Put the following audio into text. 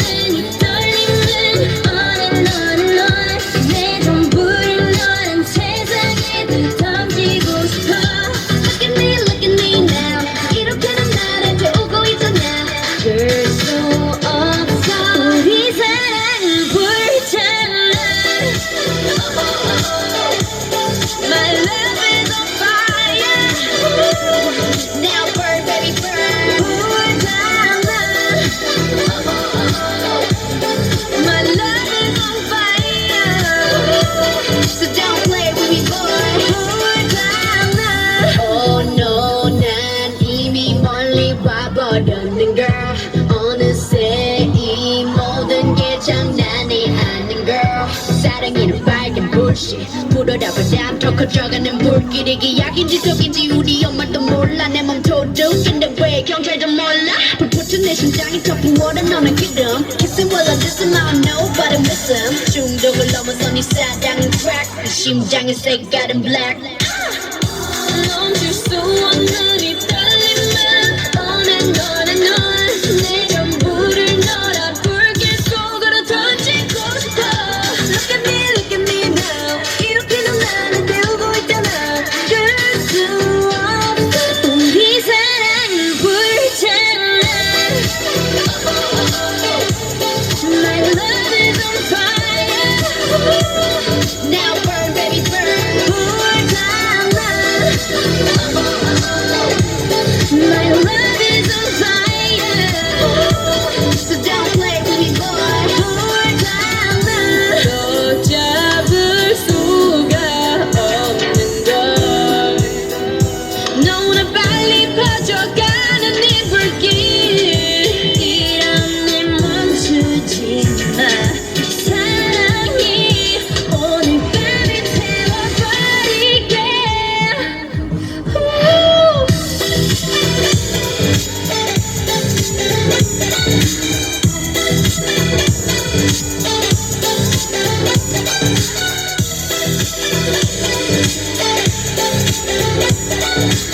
없 어느새 이 모든 게 장난이 아닌 girl. 사랑이는 빨간 불씨 불어라 바람 더 커져가는 불길이 기약인지 속인지 우리 엄마도 몰라. 내 몸 도둑인데 왜 경찰도 몰라? 불붙은 내 심장이 더 부어라 너는 기름. Kissing while I listen I don't know but I miss him 중독을 넘어서 네 사랑은 crack. 네 심장의 색깔은 black 멀리 퍼져가는 이 불길 이런 일 멈추지 마 사랑이 오늘 밤에 태워버릴게 우! Thank.